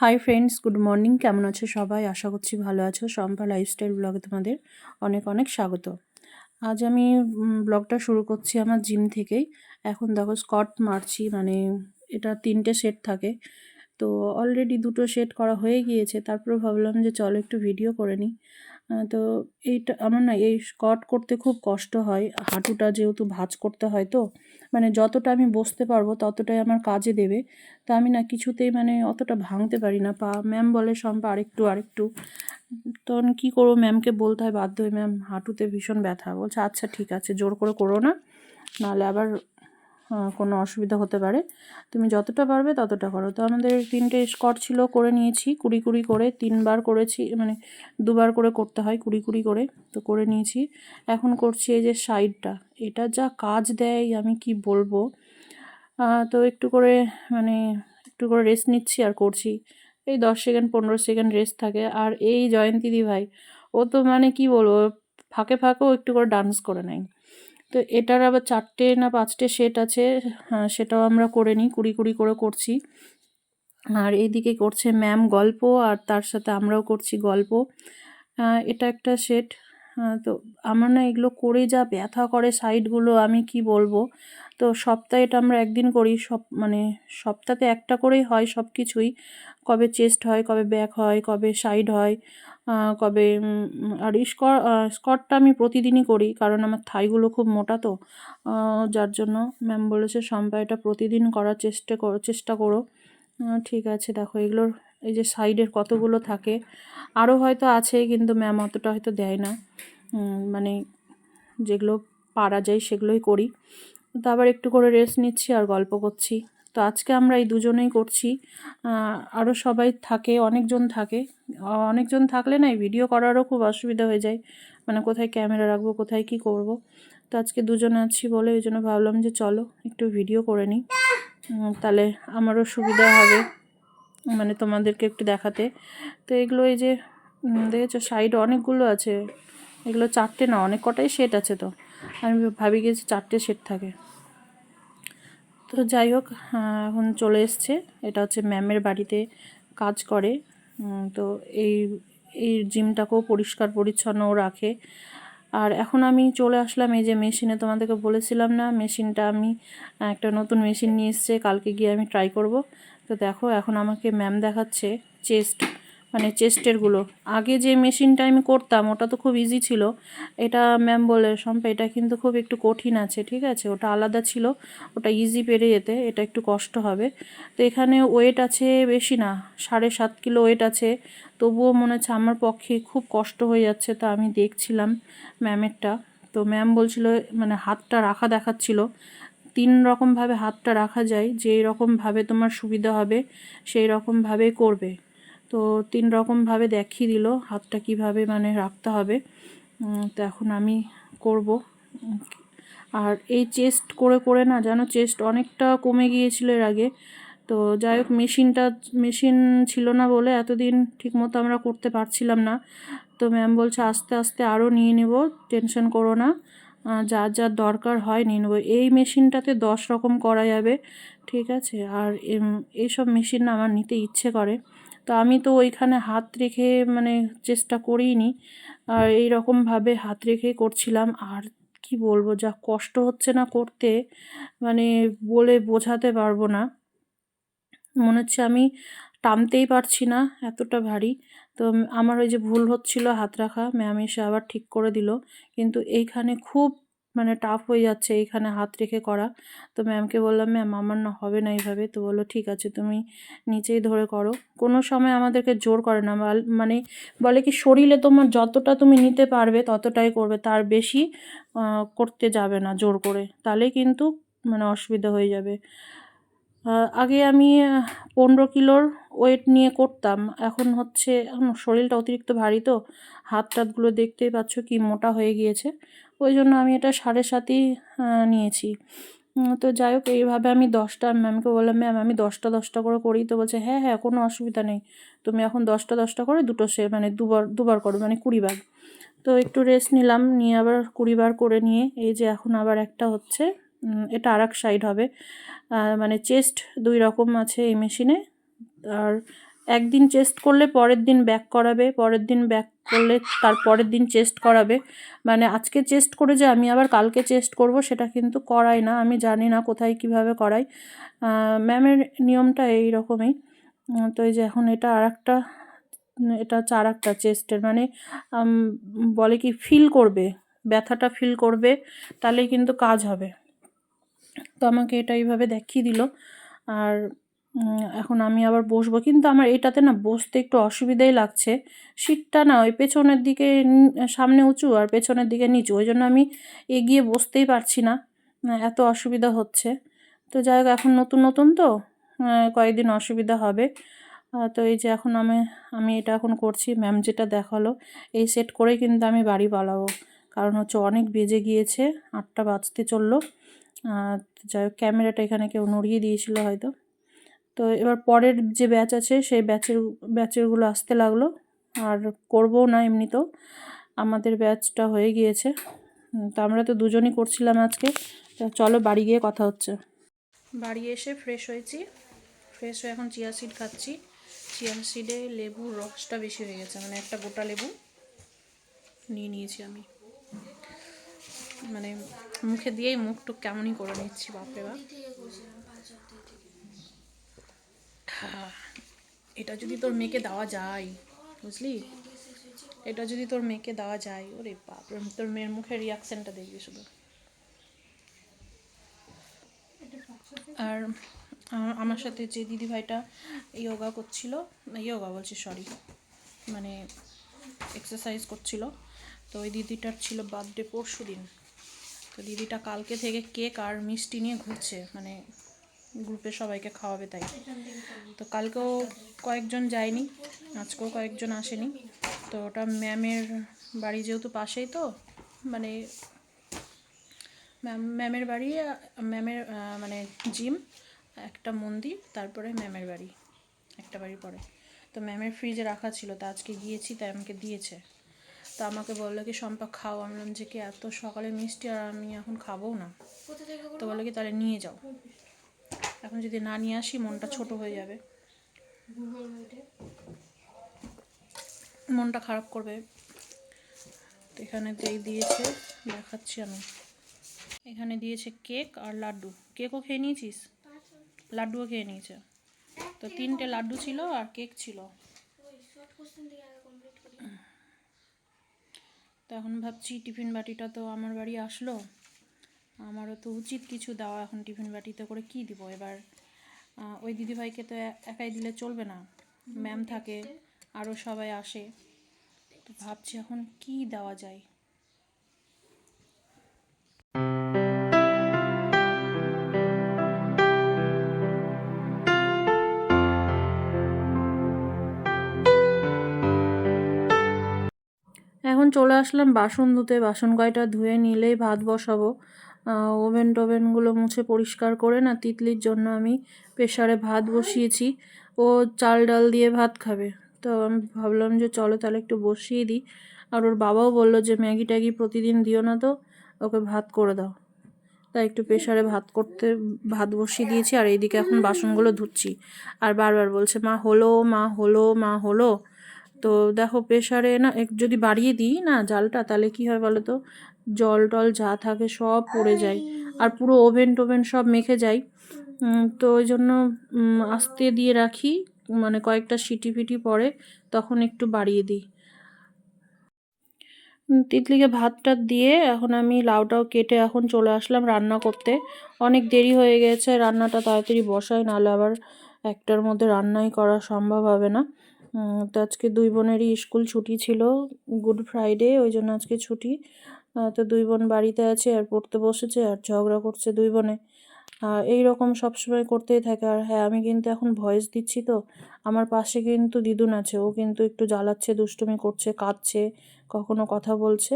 Hi friends good morning কেমন আছো সবাই? আশা করছি ভালো আছো। শম্পা লাইফস্টাইল ব্লগে তোমাদের অনেক অনেক স্বাগত। আজ আমি ব্লগটা শুরু করছি আমার জিম থেকেই। এখন দেখো স্কট মারছি মানে এটা তিনটে সেট থাকে। তো অলরেডি দুটো সেট করা হয়ে গিয়েছে। তারপরে ভাবলাম যে চলো একটু ভিডিও করে নিই। তো এইটা, আমার না এই স্কট করতে খুব কষ্ট হয়। হাঁটুটা যেহেতু ভাঁজ করতে হয় তো মানে যতটা আমি বসতে পারব ততটাই আমার কাজে দেবে। তা আমি না কিছুতেই মানে অতটা ভাঙতে পারি না। পা ম্যাম বলে শম্পা আরেকটু আরেকটু। তখন কী করব? ম্যামকে বলতে হয় বাধ্য হয়ে ম্যাম হাঁটুতে ভীষণ ব্যথা। বলছে আচ্ছা ঠিক আছে, জোর করে করো না। নাহলে আবার কোনো অসুবিধা হতে পারে। তুমি যতটা পারবে ততটা করো। তো আমাদের তিনটে স্কট ছিল, করে নিয়েছি। কুড়ি কুড়ি করে তিনবার করেছি মানে দুবার করে করতে হয় কুড়ি কুড়ি করে। তো করে নিয়েছি। এখন করছি এই যে সাইডটা এটা যা কাজ দেয়, আমি কি বলব? তো একটু করে মানে একটু করে রেস্ট নিচ্ছি আর করছি। এই দশ সেকেন্ড পনেরো সেকেন্ড রেস্ট থাকে। আর এই জয়ন্তী দি ভাই ও তো মানে কি বলব, ফাঁকে ফাঁকেও একটু করে ডান্স করে নেয়। তো এটার আবার চারটে না পাঁচটে সেট আছে হ্যাঁ, সেটাও আমরা করে নিই কুড়ি কুড়ি করে করছি। আর এইদিকে করছে ম্যাম গল্প আর তার সাথে আমরাও করছি গল্প। এটা একটা সেট তো আমার না এগুলো করে যা ব্যথা করে সাইডগুলো আমি কি বলব? তো সপ্তাহে এটা আমরা একদিন করি সব মানে সপ্তাহে একটা করেই হয় সব কিছুই কবে চেস্ট হয়, কবে ব্যাক হয়, কবে সাইড হয় কবে আর স্কট স্কটটা আমি প্রতিদিনই করি, কারণ আমার থাইগুলো খুব মোটা তো। যার জন্য ম্যাম বলেছে সম্পা এটা প্রতিদিন করার চেষ্টা করো চেষ্টা করো। ঠিক আছে, দেখো, এগুলোর, এই যে সাইডের কতগুলো থাকে আরও হয়তো আছে, কিন্তু ম্যাম অতটা হয়তো দেয় না। মানে যেগুলো পারা যায় সেগুলোই করি। তো আবার একটু করে রেস্ট নিচ্ছি আর গল্প করছি। তো আজকে আমরা এই দুজনেই করছি। আরও সবাই থাকে, অনেকজন থাকে। অনেকজন থাকলে না এই ভিডিও করারও খুব অসুবিধা হয়ে যায়। মানে কোথায় ক্যামেরা রাখব, কোথায় কি করব? তো আজকে দুজন আছি বলে ওই জন্য ভাবলাম যে চলো একটু ভিডিও করে নিই। তাহলে আমারও সুবিধা হবে মানে তোমাদেরকে একটু দেখাতে। তো এগুলো এই যে দেখেছ সাইড অনেকগুলো আছে। এগুলো চারটে না, অনেক কটাই সেট আছে তো। আমি ভাবি গেছি চারটে সেট থাকে। তো যাই হোক এখন চলে এসছে। এটা হচ্ছে ম্যামের বাড়িতে কাজ করে। তো এই এই জিমটাকেও পরিষ্কার পরিচ্ছন্নও রাখে। আর এখন আমি চলে আসলাম এই যে মেশিনে। তোমাদেরকে বলেছিলাম না, মেশিনটা আমি একটা নতুন মেশিন নিয়ে এসছে। কালকে গিয়ে আমি ট্রাই করব। তো দেখো, এখন আমাকে ম্যাম দেখাচ্ছে চেস্ট। মানে চেস্টেরগুলো আগে যে মেশিনটা আমি করতাম, ওটা তো খুব ইজি ছিল। এটা ম্যাম বলে, শম্পা, এটা কিন্তু খুব একটু কঠিন আছে, ঠিক আছে? ওটা আলাদা ছিল, ওটা ইজি পেরে যেতে, এটা একটু কষ্ট হবে। তো এখানে ওয়েট আছে বেশি না, সাড়ে সাত কিলো ওয়েট আছে। তবুও মনে হচ্ছে আমার পক্ষে খুব কষ্ট হয়ে যাচ্ছে, তা আমি দেখছিলাম ম্যামেরটা তো ম্যাম বলছিল মানে হাতটা রাখা দেখাচ্ছিল। তিন রকমভাবে হাতটা রাখা যায়, যেই রকমভাবে তোমার সুবিধা হবে, সেই রকমভাবে করবে। তো তিন রকমভাবে দেখিয়ে দিল, হাতটা কীভাবে মানে রাখতে হবে। তো এখন আমি করব। আর এই চেস্ট করে করে না যেন চেস্ট অনেকটা কমে গিয়েছিল এর আগে। তো যাই হোক, মেশিনটা, মেশিন ছিল না বলে এতদিন ঠিকমতো আমরা করতে পারছিলাম না। তো ম্যাম বলছে, আস্তে আস্তে আরও নিয়ে নেব, টেনশন করো না। যা যা দরকার হয় নিয়ে নেব। এই মেশিনটাতে দশ রকম করা যাবে, ঠিক আছে? আর এইসব মেশিন আমার নিতে ইচ্ছে করে। তো আমি তো ওইখানে হাত রেখে মানে চেষ্টা করিনি। আর এই রকমভাবে হাত রেখে করছিলাম। আর কি বলব, যা কষ্ট হচ্ছে না করতে মানে বলে বোঝাতে পারব না। মনে হচ্ছে আমি টানতেই পারছি না, এতটা ভারী। তো আমার ওই যে ভুল হচ্ছিল হাত রাখা, ম্যাম এসে আবার ঠিক করে দিল। কিন্তু এইখানে খুব মানে টাফ হয়ে যাচ্ছে এইখানে হাত রেখে করা। তো ম্যামকে বললাম ম্যাম আমার না হবে না এইভাবে। তো বলল, ঠিক আছে, তুমি নিচেই ধরে করো। কোনো সময় আমাদেরকে জোর করে না। মানে বলে কি, শরীরে তোমার যতটা তুমি নিতে পারবে ততটাই করবে। তার বেশি করতে যাবে না জোর করে। তাহলে কিন্তু মানে অসুবিধা হয়ে যাবে। আগে আমি পনেরো কিলোর ওয়েট নিয়ে করতাম। এখন হচ্ছে শরীরটা অতিরিক্ত ভারী তো। হাত টাতগুলো দেখতেই পাচ্ছ কি মোটা হয়ে গিয়েছে। ওই জন্য আমি এটা সাড়ে সাতই নিয়েছি। তো যাই হোক, এইভাবে আমি দশটা, ম্যামকে বললাম, ম্যাম, আমি দশটা দশটা করে করি। তো বলছে হ্যাঁ হ্যাঁ কোনো অসুবিধা নেই। তুমি এখন দশটা দশটা করে দুটো সে মানে দুবার দুবার করো মানে কুড়ি বার। তো একটু রেস্ট নিলাম, নিয়ে আবার কুড়ি বার করে নিয়ে, এই যে এখন আবার একটা হচ্ছে এটা আর সাইড হবে। মানে চেস্ট দুই রকম আছে এই মেশিনে। আর একদিন চেস্ট করলে পরের দিন ব্যাক করাবে, পরের দিন ব্যাক করলে তার পরের দিন চেস্ট করাবে। মানে আজকে চেস্ট করে যে আমি আবার কালকে চেস্ট করব সেটা কিন্তু করাই না, আমি জানি না কোথায় কীভাবে করাই ম্যামের নিয়মটা এই রকমই তো এই যে এখন এটা আর একটা এটা হচ্ছে আর একটা চেস্টের। মানে বলে কি ফিল করবে, ব্যথাটা ফিল করবে, তাহলেই কিন্তু কাজ হবে। তো আমাকে এটা এইভাবে দেখিয়ে দিল। আর এখন আমি আবার বসবো। কিন্তু আমার এটাতে না বসতে একটু অসুবিধাই লাগছে। সিটটা না ওই পেছনের দিকে সামনে উঁচু আর পেছনের দিকে নিচু। ওই জন্য আমি এগিয়ে বসতেই পারছি না। এত অসুবিধা হচ্ছে। তো যাই হোক, এখন নতুন নতুন তো কয়েকদিন অসুবিধা হবে। তো এই যে এখন আমি আমি এটা এখন করছি। ম্যাম যেটা দেখাল, এই সেট করেই কিন্তু আমি বাড়ি পালাবো। কারণ হচ্ছে অনেক বেজে গিয়েছে, আটটা বাজতে চলল। যাই হোক, ক্যামেরাটা এখানে কেউ নড়িয়ে দিয়েছিল হয়তো। তো এবার পরের যে ব্যাচ আছে, সেই ব্যাচের, ব্যাচেরগুলো আসতে লাগল। আর করব না এমনিতেও আমাদের ব্যাচটা হয়ে গিয়েছে। তো আমরা তো দুজনই করছিলাম আজকে। তো চলো বাড়ি গিয়ে কথা হচ্ছে। বাড়ি এসে ফ্রেশ হয়েছি। ফ্রেশ হয়ে এখন চিয়া সিড খাচ্ছি। চিয়া সিডে লেবুর রসটা বেশি হয়ে গেছে। মানে একটা গোটা লেবু নিয়ে নিয়েছি আমি। মানে মুখে দিয়েই মুখ টুক কেমনই করে নিচ্ছি বাপরে বাপ। হ্যাঁ, এটা যদি তোর মেয়েকে দেওয়া যায় বুঝলি? এটা যদি তোর মেয়েকে দেওয়া যায় ওরে বাপ রে, তোর মেয়ের মুখের রিয়াকশনটা দেখবি শুধু। আর আমার সাথে যে দিদি ভাইটা যোগা করছিল ইয়োগা বলছি সরি মানে এক্সারসাইজ করছিল তো ওই দিদিটার ছিল বার্থডে পরশু দিন তো দিদিটা কালকে থেকে কেক আর মিষ্টি নিয়ে ঘুরছে মানে গ্রুপে সবাইকে খাওয়াবে তাই। তো কালকেও কয়েকজন যায়নি, আজকেও কয়েকজন আসেনি। তো ওটা ম্যামের বাড়ি যেহেতু পাশেই তো মানে ম্যাম, ম্যামের বাড়ি, ম্যামের মানে জিম, একটা মন্দির, তারপরে ম্যামের বাড়ি, একটা বাড়ি পরে। তো ম্যামের ফ্রিজে রাখা ছিল, তা আজকে গিয়েছি, তাই আমাকে দিয়েছে। তো আমাকে বলল কি সম্পা খাও। আমি বললাম যে কি এত সকালে মিষ্টি আর আমি এখন খাব না। তো বলল কি তাহলে নিয়ে যাও। এখন যদি না নিয়ে আসি মনটা ছোট হয়ে যাবে। মনটা খারাপ করবে। তো এখানে যেই দিয়েছে দেখাচ্ছি আমি। এখানে দিয়েছে কেক আর লাড্ডু। কেকও খেয়ে নিয়েছিস? লাড্ডুও খেয়ে নিয়েছে। তো তিনটে লাড্ডু ছিল আর কেক ছিল। তো এখন ভাবছি টিফিন বাটিটা তো আমার বাড়ি আসলো। আমারও তো উচিত কিছু দেওয়া এখন টিফিন বাটিতে করে কি দিব? এবার ওই দিদিভাইকে তো একাই দিলে চলবে না। ম্যাম থাকে, আরও সবাই আসে। তো ভাবছি এখন কি দেওয়া যায়? চলে আসলাম বাসন ধুতে। বাসন কয়টা ধুয়ে নিলেই ভাত বসাবো। ওভেন টোভেনগুলো মুছে পরিষ্কার করে না, তিতলির জন্য আমি প্রেশারে ভাত বসিয়েছি। ও চাল ডাল দিয়ে ভাত খাবে। তো আমি ভাবলাম যে চলো তাহলে একটু বসিয়ে দিই। আর ওর বাবাও বলল যে, ম্যাগি ট্যাগি প্রতিদিন দিও না তো, ওকে ভাত করে দাও। তাই একটু প্রেশারে ভাত করতে, ভাত বসিয়ে দিয়েছি। আর এইদিকে এখন বাসনগুলো ধুচ্ছি। আর বারবার বলছে, মা হলো মা হলো মা হলো। তো দেখো প্রেশারে না এক, যদি বাড়িয়ে দিই না জালটা, তাহলে কি হয় বলো তো জল টল যা থাকে সব পড়ে যায়। আর পুরো ওভেন টোভেন সব মেখে যায় তো ওই জন্য আস্তে দিয়ে রাখি মানে কয়েকটা সিটি ফিটি পরে তখন একটু বাড়িয়ে দিই। তিতলিকে ভাত টাত দিয়ে এখন আমি লাউটাও কেটে এখন চলে আসলাম রান্না করতে। অনেক দেরি হয়ে গেছে, রান্নাটা তাড়াতাড়ি বসাই, নাহলে আবার একটার মধ্যে রান্নাই করা সম্ভব হবে না। তো আজকে দুই বোনেরই স্কুল ছুটি ছিল, গুড ফ্রাইডে, ওই জন্য আজকে ছুটি। তো দুই বোন বাড়িতে আছে আর পড়তে বসেছে আর ঝগড়া করছে দুই বোনে। এই রকম সবসময় করতেই থাকে। আর হ্যাঁ আমি কিন্তু এখন ভয়েস দিচ্ছি তো। আমার পাশে কিন্তু দিদুন আছে, ও কিন্তু একটু জ্বালাচ্ছে, দুষ্টুমি করছে, কাঁদছে, কখনো কথা বলছে।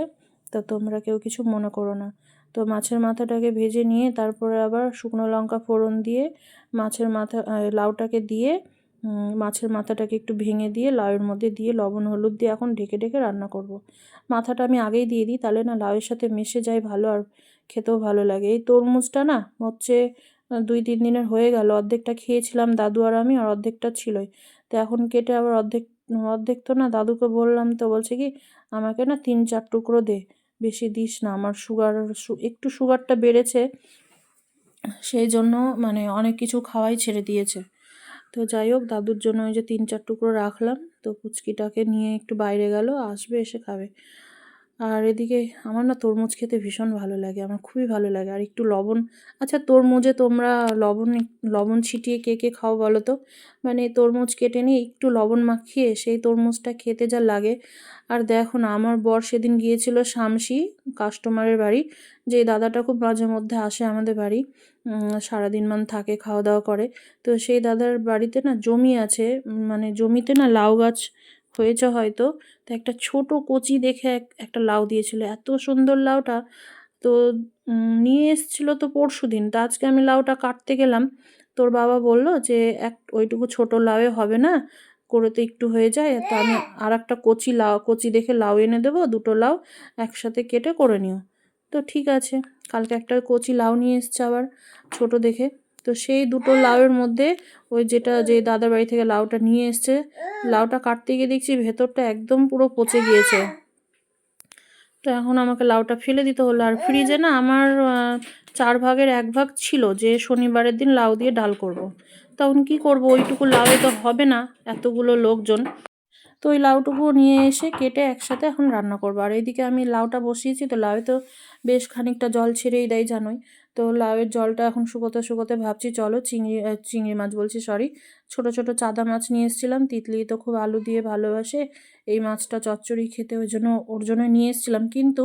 তো তোমরা কেউ কিছু মনে করো না। তো মাছের মাথাটাকে ভেজে নিয়ে, তারপরে আবার শুকনো লঙ্কা ফোড়ন দিয়ে, মাছের মাথা লাউটাকে দিয়ে মাছের মাথাটাকে একটু ভেঙে দিয়ে লাউয়ের মধ্যে দিয়ে লবণ, হলুদ দিয়ে এখন ঢেকে ঢেকে রান্না করব। মাথাটা আমি আগেই দিয়ে দিই, তাহলে না লাউয়ের সাথে মিশে যায় ভালো আর খেতেও ভালো লাগে। এই তরমুজটা না হচ্ছে দুই, তিন দিনের হয়ে গেল, অর্ধেকটা খেয়েছিলাম দাদু আর আমি, আর অর্ধেকটা ছিলই। তো এখন কেটে আবার অর্ধেক অর্ধেক তো না দাদুকে বললাম তো, বলছে কি, আমাকে না তিন, চার টুকরো দে, বেশি দিস না, আমার সুগার একটু সুগারটা বেড়েছে, সেই জন্য মানে অনেক কিছু খাওয়াই ছেড়ে দিয়েছে। তো যাই হোক, দাদুর জন্য ওই যে তিন চার টুকরো রাখলাম। তো পুচকিটাকে নিয়ে একটু বাইরে গেল, আসবে, এসে খাবে। আর এদিকে আমার না তরমুজ খেতে ভীষণ ভালো লাগে, আমার খুবই ভালো লাগে। আর একটু লবণ আচ্ছা তরমুজে তোমরা লবণ লবণ ছিটিয়ে কে কে খাও বলো তো? মানে তরমুজ কেটে নিয়ে একটু লবণ মাখিয়ে সেই তরমুজটা খেতে যা লাগে। আর দেখো না, আমার বর সেদিন গিয়েছিল শামসি কাস্টমারের বাড়ি, যে দাদাটা খুব মাঝে মধ্যে আসে আমাদের বাড়ি। সারাদিন মান থাকে খাওয়া দাওয়া করে। তো সেই দাদার বাড়িতে না জমি আছে মানে জমিতে না লাউ গাছ হয়েছে হয়তো। তো একটা ছোট কচি দেখে একটা লাউ দিয়েছিল। এত সুন্দর লাউটা। তো নিয়ে এসেছিল তো পরশু দিন। তা আজকে আমি লাউটা কাটতে গেলাম। তোর বাবা বলল যে, এক, ওইটুকু ছোট লাউয়ে হবে না। করে তো একটু হয়ে যায়। তা আমি আর একটা কচি লাউ, কচি দেখে লাউ এনে দেবো, দুটো লাউ একসাথে কেটে করে নিও। তো ঠিক আছে, কালকে একটা কচি লাউ নিয়ে এসছে আবার ছোট দেখে। তো সেই দুটো লাউয়ের মধ্যে ওই যেটা যে দাদার বাড়ি থেকে লাউটা নিয়ে এসছে, লাউটা কাটতে গিয়ে দেখছি ভেতরটা একদম পুরো পচে গিয়েছে। তো এখন আমাকে লাউটা ফেলে দিতে হলো। আর ফ্রিজে না আমার চার ভাগের এক ভাগ ছিল যে শনিবারের দিন লাউ দিয়ে ডাল করব। তখন কি করব? ওইটুকু লাউয়ে তো হবে না, এতগুলো লোকজন। তো ওই লাউটুকু নিয়ে এসে কেটে একসাথে এখন রান্না করব। আর এইদিকে আমি লাউটা বসিয়েছি, তো লাউয়ে তো বেশ খানিকটা জল ছেড়েই দেয়, জানোই। তো লাউয়ের জলটা এখন শুকোতে শুকোতে ভাবছি, চলো চিংড়ি চিংড়ি মাছ বলছি সরি ছোট ছোট চাদা মাছ নিয়ে এসেছিলাম। তিতলি তো খুব আলু দিয়ে ভালোবাসে, এই মাছটা চচ্চড়ি খেতে ওই জন্য, ওর জন্য নিয়ে এসেছিলাম। কিন্তু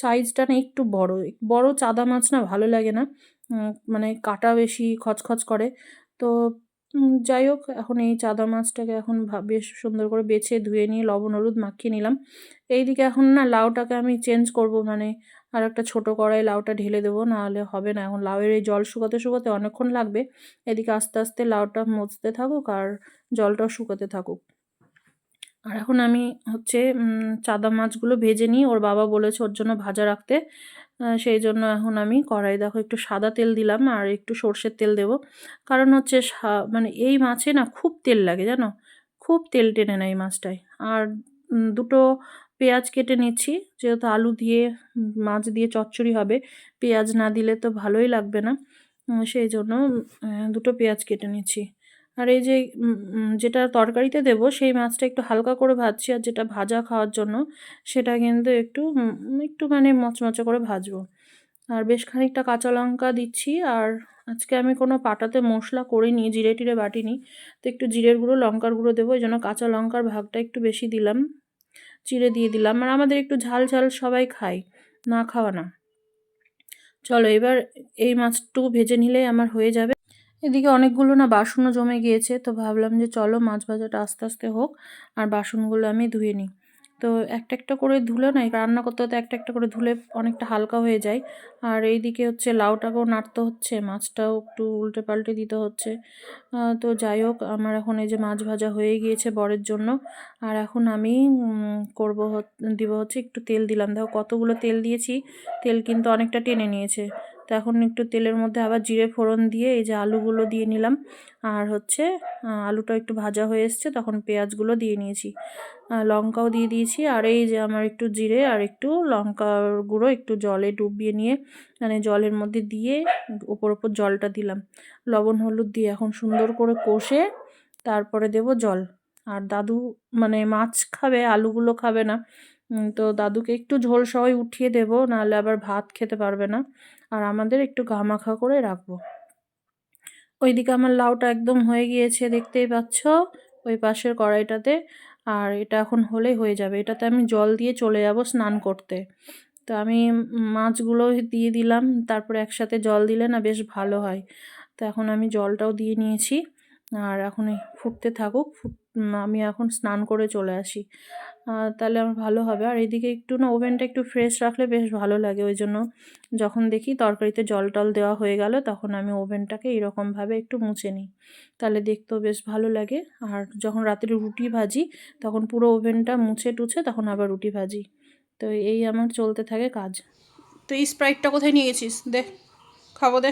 সাইজটা না একটু বড় বড় চাদা মাছ না ভালো লাগে না। মানে কাটা বেশি খচখচ করে। তো যাই হোক, এখন এই চাদা মাছটাকে এখন বেশ সুন্দর করে বেছে ধুয়ে নিয়ে লবণ, হলুদ মাখিয়ে নিলাম। এইদিকে এখন না লাউটাকে আমি চেঞ্জ করব মানে আর একটা ছোটো কড়াই লাউটা ঢেলে দেবো, নাহলে হবে না। এখন লাউয়ের এই জল শুকাতে শুকাতে অনেকক্ষণ লাগবে। এদিকে আস্তে আস্তে লাউটা মজতে থাকুক আর জলটাও শুকাতে থাকুক। আর এখন আমি হচ্ছে চাদা মাছগুলো ভেজে নিই। ওর বাবা বলেছে ওর জন্য ভাজা রাখতে। সেই জন্য এখন আমি কড়াই, দেখো একটু সাদা তেল দিলাম আর একটু সর্ষের তেল দেব। কারণ হচ্ছে মানে এই মাছে না খুব তেল লাগে, জানো? খুব তেল টেনে নেয় এই মাছটায়। আর দুটো পেঁয়াজ কেটে নিচ্ছি, যেহেতু আলু দিয়ে, মাছ দিয়ে চচ্চড়ি হবে, পেঁয়াজ না দিলে তো ভালোই লাগবে না। সেই জন্য দুটো পেঁয়াজ কেটে নিচ্ছি। আর এই যে যেটা তরকারিতে দেব, সেই মাছটা একটু হালকা করে ভাজছি, আর যেটা ভাজা খাওয়ার জন্য সেটা কিন্তু একটু একটু মানে মচমচে করে ভাজবো। আর বেশ খানিকটা কাঁচা লঙ্কা দিচ্ছি, আর আজকে আমি কোনো পাটাতে মশলা করিনি, জিরে টিরে বাটিনি, তো একটু জিরের গুঁড়ো, লঙ্কার গুঁড়ো দেবো, ওই জন্য কাঁচা লঙ্কার ভাগটা একটু বেশি দিলাম, চিড়ে দিয়ে দিলাম। আর আমাদের একটু ঝাল ঝাল সবাই খাই না খাওয়া না। চলো এবার এই মাছটুকু ভেজে নিলেই আমার হয়ে যাবে। এদিকে অনেকগুলো না বাসনও জমে গিয়েছে, তো ভাবলাম যে চলো মাছ ভাজাটা আস্তে আস্তে হোক, আর বাসনগুলো আমি ধুয়ে নিই। তো একটা একটা করে ধুলে না রান্না করতে হতে একটা একটা করে ধুলে অনেকটা হালকা হয়ে যায়। আর এইদিকে হচ্ছে লাউটাকেও নাড়তে হচ্ছে, মাছটাও একটু উল্টে পাল্টে দিতে হচ্ছে। তো যাই হোক, আমার এখন এই যে মাছ ভাজা হয়ে গিয়েছে বরের জন্য, আর এখন আমি করব দিব হচ্ছে একটু তেল দিলাম। দেখো কতগুলো তেল দিয়েছি, তেল কিন্তু অনেকটা টেনে নিয়েছে। তো এখন একটু তেলের মধ্যে আবার জিরে ফোড়ন দিয়ে এই যে আলুগুলো দিয়ে নিলাম। আর হচ্ছে আলুটা একটু ভাজা হয়ে এসছে, তখন পেঁয়াজগুলো দিয়ে নিয়েছি। লঙ্কাও দিয়ে দিয়েছি। আর এই যে আমার একটু জিরে আর একটু লঙ্কার গুঁড়ো একটু জলে ডুবিয়ে নিয়ে মানে জলের মধ্যে দিয়ে ওপর ওপর জলটা দিলাম। লবণ, হলুদ দিয়ে এখন সুন্দর করে কষে তারপরে দেব জল। আর দাদু মানে মাছ খাবে, আলুগুলো খাবে না। তো দাদুকে একটু ঝোল সবাই উঠিয়ে দেবো, নাহলে আবার ভাত খেতে পারবে না। আর আমাদের একটু ঘামাখা করে রাখব। ওইদিকে আমার লাউটা একদম হয়ে গিয়েছে, দেখতেই পাচ্ছ? ওই পাশের কড়াইটাতে। আর এটা এখন হলেই হয়ে যাবে। এটাতে আমি জল দিয়ে চলে যাব স্নান করতে। তো আমি মাছগুলো দিয়ে দিলাম, তারপরে একসাথে জল দিলে না বেশ ভালো হয়। তো এখন আমি জলটাও দিয়ে নিয়েছি। আর এখন ফুটতে থাকুক, ফুট আমি এখন স্নান করে চলে আসি। তাহলে আমার ভালো হবে। আর এদিকে একটু না ওভেনটা একটু ফ্রেশ রাখলে বেশ ভালো লাগে। ওই জন্য যখন দেখি তরকারিতে জল টল দেওয়া হয়ে গেল, তখন আমি ওভেনটাকে এরকমভাবে একটু মুছে নিই। তাহলে দেখতেও বেশ ভালো লাগে। আর যখন রাত্রে রুটি ভাজি, তখন পুরো ওভেনটা মুছে টুছে তখন আবার রুটি ভাজি। তো এই আমার চলতে থাকে কাজ। তো এই স্প্রাইটটা কোথায় নিয়ে গেছিস দে, খাব দে।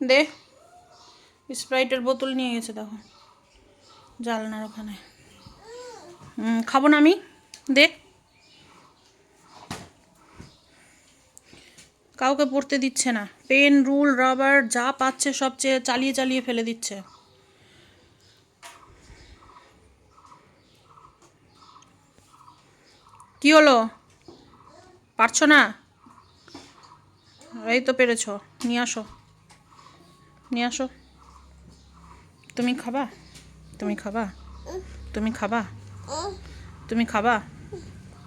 দে। স্প্রাইটের বোতল নিয়ে গেছে দেখো। জালনার ওখানে। খাব না আমি? দে। কাউকে পড়তে দিচ্ছে না। পেন, রুল, রাবার, যা পাচ্ছে সব চালিয়ে চালিয়ে ফেলে দিচ্ছে। কি হলো? পারছ না? এই তো পেরেছ। নিয়ে আসো। নিয়ে আসো। তুমি খাবা? তুমি খাবা? তুমি খাবা? তুমি খাবা?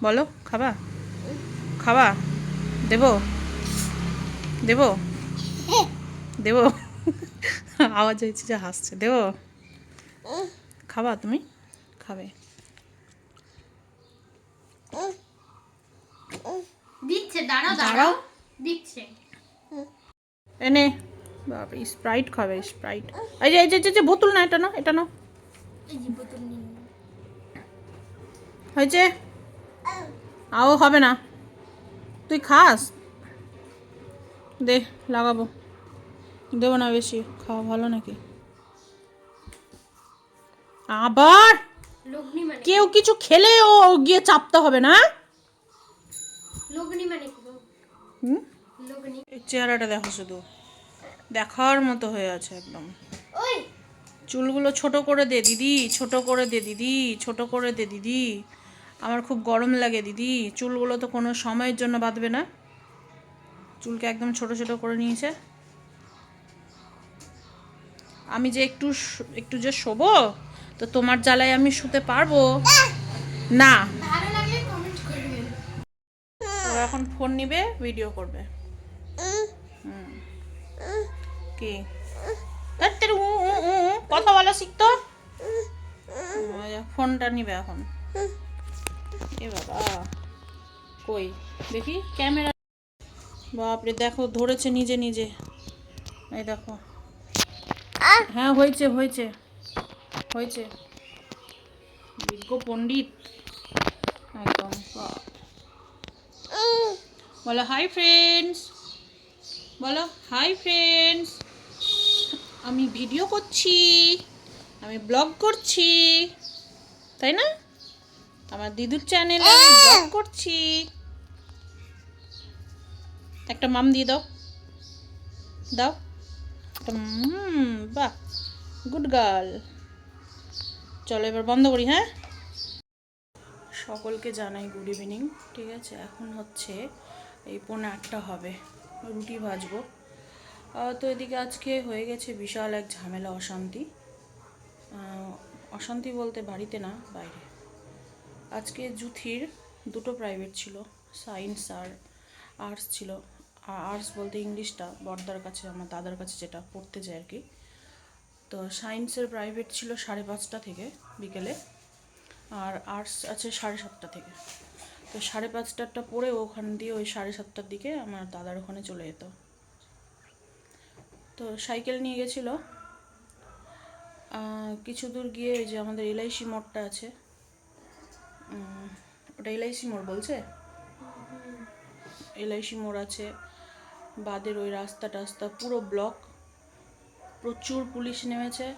বলো খাবা? খাবা? দেবো? দেবো? দেবো? আওয়াজ হয়েছে যে হাসছে। দেবো? খাবা তুমি? খাবে। দিচ্ছে দাঁড়াও দাঁড়াও। দিচ্ছে। এনে বাপরে স্প্রাইট খাবে স্প্রাইট এই যে এই যে, যে যে বোতল না এটা না এটা না হয়েছে? আও হবে না। তুই খাস? দে লাগাবো। দেবো না বেশি খাওয়া ভালো নাকি? আবার? কেউ কিছু খেলে ও গিয়ে চাপতে হবে না? মানে চেহারাটা দেখো শুধু। দেখার মতো হয়ে আছে একদম। ওই! চুলগুলো ছোট করে দে দিদি, ছোট করে দে দিদি, ছোট করে দে দিদি। আমার খুব গরম লাগে দিদি, চুলগুলো তো কোনো সময়ের জন্য বাঁধবে না। চুলকে একদম ছোট ছোট করে নিয়েছে। আমি যে একটু একটু যে শোবো, তো তোমার জ্বালায় আমি শুতে পারব? না। এখন ফোন নিবে ভিডিও করবে। কি? তেরি, উ, উ, কথা বলা শিখতো? ফোনটা নিবে এখন। এ বাবা কই? দেখি ক্যামেরা। বাপরে দেখো ধরেছে নিজে নিজে। এই দেখো। হ্যাঁ হয়েছে হয়েছে হয়েছে। বিজ্ঞ পণ্ডিত। একদম। বলো হাই ফ্রেন্ডস। বলো হাই ফ্রেন্ডস। আমি ভিডিও করছি আমি ব্লগ করছি তাই না? আমার দিদুর চ্যানেলে আমি ব্লগ করছি। একটা মাম দিয়ে দাও। দাও। বাহ গুড গার্ল চলো এবার বন্ধ করি হ্যাঁ? সকলকে জানাই গুড ইভিনিং ঠিক আছে? এখন হচ্ছে এই পৌনে আটটা হবে রুটি ভাজবো। তো এদিকে আজকে হয়ে গেছে বিশাল এক ঝামেলা, অশান্তি। অশান্তি বলতে বাড়িতে না, বাইরে। আজকে জুথির দুটো প্রাইভেট ছিল সায়েন্স আর আর্টস ছিল। আর্টস বলতে ইংলিশটা, বর্দার কাছে আমার দাদার কাছে যেটা পড়তে যায় আর কি। তো সায়েন্সের প্রাইভেট ছিল সাড়ে পাঁচটা থেকে বিকেলে, আর আর্টস আছে সাড়ে সাতটা থেকে। তো সাড়ে পাঁচটারটা পড়ে ওখান দিয়ে ওই সাড়ে সাতটার দিকে আমার দাদার ওখানে চলে যেত। তো সাইকেল নিয়ে গেছিল। কিছু দূর গিয়ে যে আমাদের এলআইসি মোড়টা আছে। ওটা এলআইসি মোড় বলছে? এলআইসি মোড় আছে। বাদের ওই রাস্তা টাস্তা পুরো ব্লক। প্রচুর পুলিশ নেমেছে।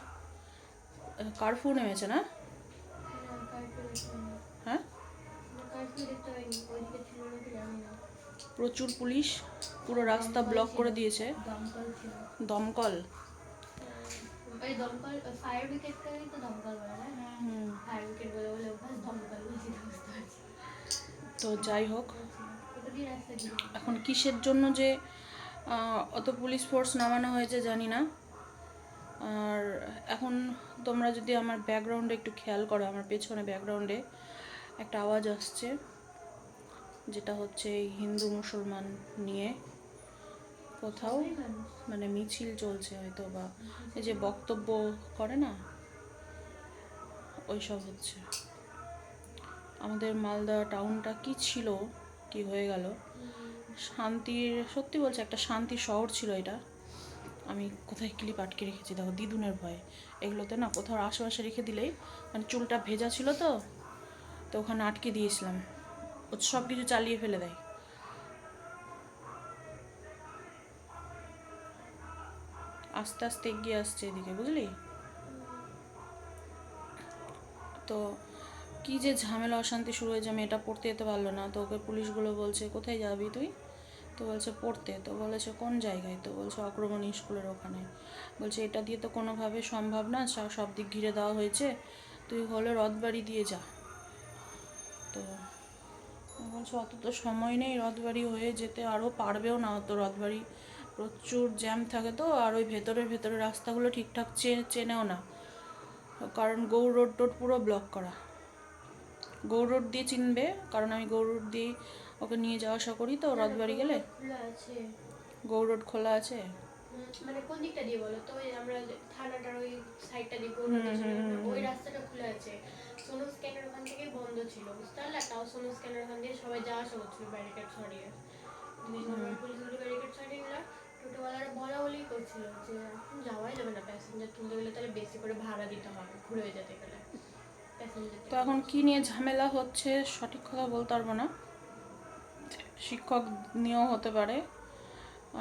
কারফিউ নেমেছে না? হ্যাঁ? প্রচুর পুলিশ। পুরো রাস্তা ব্লক করে দিয়েছে। দমকল। তো যাই হোক এখন কিসের জন্য যে অত পুলিশ ফোর্স নামানো হয়েছে জানি না। আর এখন তোমরা যদি আমার ব্যাকগ্রাউন্ডে একটু খেয়াল করো আমার পেছনে ব্যাকগ্রাউন্ডে একটা আওয়াজ আসছে যেটা হচ্ছে হিন্দু মুসলমান নিয়ে। কোথাও মানে মিছিল চলছে হয়তো বা, এই যে বক্তব্য করে না, ওইসব হচ্ছে। আমাদের মালদা টাউনটা কি ছিল, কি হয়ে গেল? শান্তির, সত্যি বলছে একটা শান্তির শহর ছিল এটা। আমি কোথায় ক্লিপ আটকে রেখেছি, দেখো দিদুনের ভয়ে। এগুলোতে না কোথাও আশেপাশে রেখে দিলেই মানে চুলটা ভেজা ছিল তো তো ওখানে আটকে দিয়েছিলাম। ও সব কিছু চালিয়ে ফেলে দেয়। আস্তে আস্তে এগিয়ে আসছে এদিকে, বুঝলি? তো কি যে ঝামেলা, অশান্তি শুরু হয়েছে মেয়েটা পড়তে যেতে পারল না। তো ওকে পুলিশগুলো বলছে, কোথায় যাবি তুই? তো বলছে, পড়তে। তো বলেছে, কোন জায়গায়? তো বলছে অগ্রগণী স্কুলের ওখানে। বলছে, এটা দিয়ে তো কোনোভাবে সম্ভব না সব দিক ঘিরে দেওয়া হয়েছে। তুই হলে রথবাড়ি দিয়ে যা। তো বলছি, অত তো সময় নেই, রথবাড়ি হয়ে যেতে আরও পারবেও না অত রথবাড়ি। প্রচুর জ্যাম থাকে তো আর ওই ভেতরের ভেতরের রাস্তাগুলো ঠিকঠাক চেনেও না। কারণ গৌর রোড টোড পুরো ব্লক করা। গৌর রোড দিয়ে চিনবে কারণ আমি গৌর রোড দিয়ে ওকে নিয়ে যাওয়া আসা করি তো রথবাড়ি গেলে। গৌর রোড খোলা আছে। মানে কোন দিকটা দিয়ে বলো তো? আমরা থানাটার ওই সাইডটা দিয়ে দিকে ওই রাস্তাটা খুলে আছে। সোনো স্ক্যানার ওখান থেকে বন্ধ ছিল বুঝতে পারলে? তাও সোনো স্ক্যানার ওখান দিয়ে সবাই যাওয়া আসা করছিল ব্যারিকেড সরিয়ে পুলিশগুলো ব্যারিকেড সরিয়ে নিল টোটোওয়ালারা বলা বলি করছিল যে এখন যাওয়াই যাবে না প্যাসেঞ্জার তুলতে গেলে তাহলে বেশি করে ভাড়া দিতে হবে, ঘুরে যেতে গেলে তো এখন কি নিয়ে ঝামেলা হচ্ছে সঠিক কথা বলতে পারব না। শিক্ষক নিয়েও হতে পারে,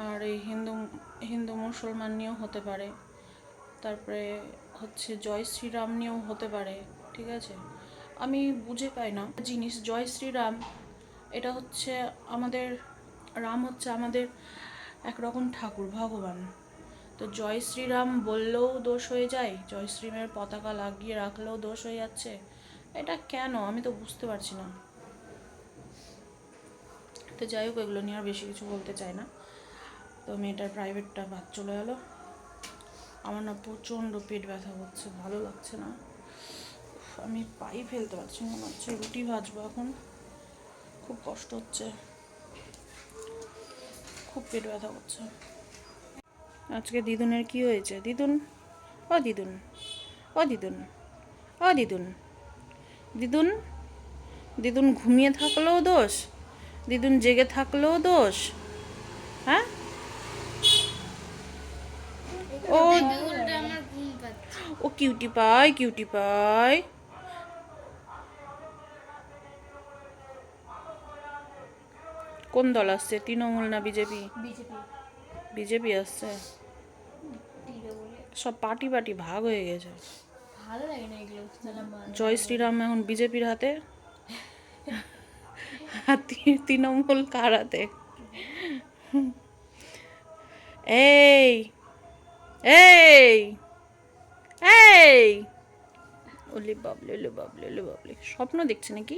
আর এই হিন্দু হিন্দু মুসলমান নিয়েও হতে পারে, তারপরে হচ্ছে জয় শ্রীরাম নিয়েও হতে পারে, ঠিক আছে? আমি বুঝে পাই না জিনিস, জয় শ্রীরাম, এটা হচ্ছে আমাদের, রাম হচ্ছে আমাদের একরকম ঠাকুর, ভগবান। তো জয় শ্রীরাম বললেও দোষ হয়ে যায়, জয় শ্রীরামের পতাকা লাগিয়ে রাখলেও দোষ হয়ে যাচ্ছে। এটা কেন? আমি তো বুঝতে পারছি না। তো যাই হোক, এগুলো নিয়ে আর বেশি কিছু বলতে চাই না। তো মেয়েটার প্রাইভেটটা বাদ চলে গেলো আমার না প্রচণ্ড পেট ব্যথা হচ্ছে ভালো লাগছে না। আমি পাই ফেলতে পারছি না হচ্ছে রুটি ভাজবো এখন। খুব কষ্ট হচ্ছে। খুব পেট ব্যথা করছে। আজকে দিদুনের কি হয়েছে? দিদুন ও দিদুন ও দিদুন ও দিদুন দিদুন দিদুন ঘুমিয়ে থাকলেও দোষ? দিদুন জেগে থাকলেও দোষ? হ্যাঁ? ও ও কিউটি পাই কিউটি পাই। কোন দল আসছে? তৃণমূল না বিজেপি? বিজেপি। বিজেপি আসছে? সব পার্টি পার্টি ভাগ হয়ে গেছে। ভালো লাগে না এগুলো জয় শ্রীরাম এখন বিজেপির হাতে? তৃণমূল কার হাতে? এই এই এই! ওলি বাবলে ওলি বাবলে ওলি বাবলি। স্বপ্ন দেখছে নাকি?